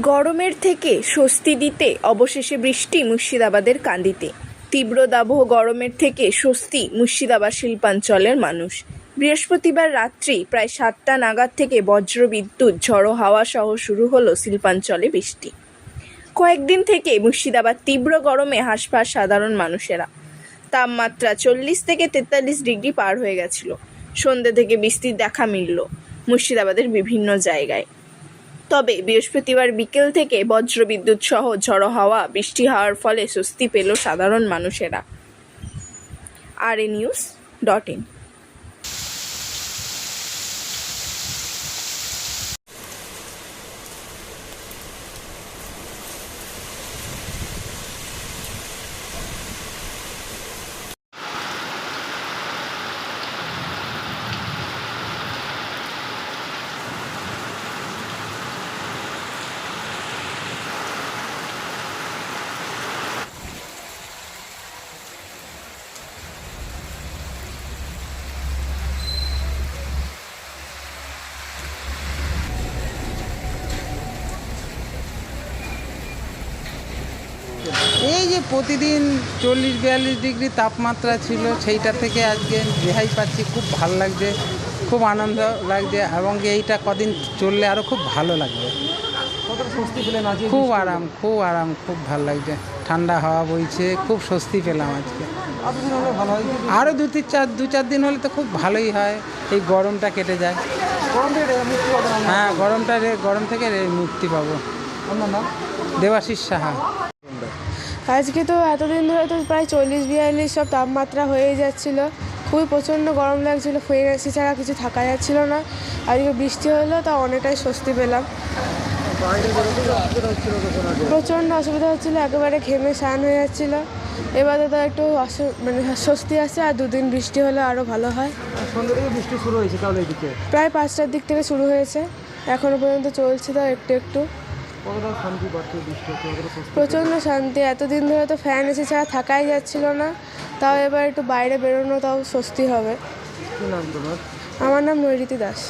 গরমের থেকে স্বস্তি দিতে অবশেষে বৃষ্টি মুর্শিদাবাদের কান্দিতে। তীব্র দাবহ গরমের থেকে স্বস্তি মুর্শিদাবাদ শিল্পাঞ্চলের মানুষ। বৃহস্পতিবার রাত্রি প্রায় সাতটা নাগাদ থেকে বজ্র বিদ্যুৎ ঝড়ো হাওয়া সহ শুরু হলো শিল্পাঞ্চলে বৃষ্টি। কয়েকদিন থেকে মুর্শিদাবাদ তীব্র গরমে হাসফাস সাধারণ মানুষেরা। তাপমাত্রা চল্লিশ থেকে তেতাল্লিশ ডিগ্রি পার হয়ে গেছিল। সন্ধ্যে থেকে বৃষ্টির দেখা মিলল মুর্শিদাবাদের বিভিন্ন জায়গায়। তবে বৃহস্পতিবার বিকেল থেকে বজ্রবিদ্যুৎ সহ ঝড়ো হাওয়া, বৃষ্টি হওয়ার ফলে স্বস্তি পেল সাধারণ মানুষেরা। আর এ নিউজ ডট ইন। এই যে প্রতিদিন চল্লিশ বিয়াল্লিশ ডিগ্রি তাপমাত্রা ছিল সেইটা থেকে আজকে রেহাই পাচ্ছি। খুব ভালো লাগছে খুব আনন্দ লাগছে এবং এইটা কদিন চললে আরও খুব ভালো লাগবে। খুব আরাম খুব আরাম খুব ভালো লাগছে। ঠান্ডা হাওয়া বইছে খুব স্বস্তি পেলাম আজকে। আরও দু তিন চার দু চার দিন হলে তো খুব ভালোই হয় এই গরমটা কেটে যায়। হ্যাঁ গরমটা রে গরম থেকে রে মুক্তি পাবো। দেবাশিস সাহা। আজকে তো এতদিন ধরে তো প্রায় চল্লিশ, বিয়াল্লিশ সব তাপমাত্রা হয়ে যাচ্ছিল। খুবই প্রচণ্ড গরম লাগছিল ফের এসি ছাড়া কিছু থাকা যাচ্ছিল না। আজকে বৃষ্টি হলো, তা অনেকটাই স্বস্তি পেলাম। প্রচণ্ড অসুবিধা হচ্ছিল, একেবারে ঘেমে স্নান হয়ে যাচ্ছিল। এবারে তো একটু মানে স্বস্তি আছে, আর দুদিন বৃষ্টি হলে আরও ভালো হয়। বৃষ্টি শুরু হয়েছে প্রায় পাঁচটার দিক থেকে শুরু হয়েছে। এখনও পর্যন্ত চলছে তো একটু একটু। প্রচণ্ড শান্তি। এতদিন ধরে তো ফ্যান এসে ছাড়া থাকাই যাচ্ছিল না। তাও এবার একটু বাইরে বেরোনো তাও স্বস্তি হবে। আমার নাম নৈরিতি দাস।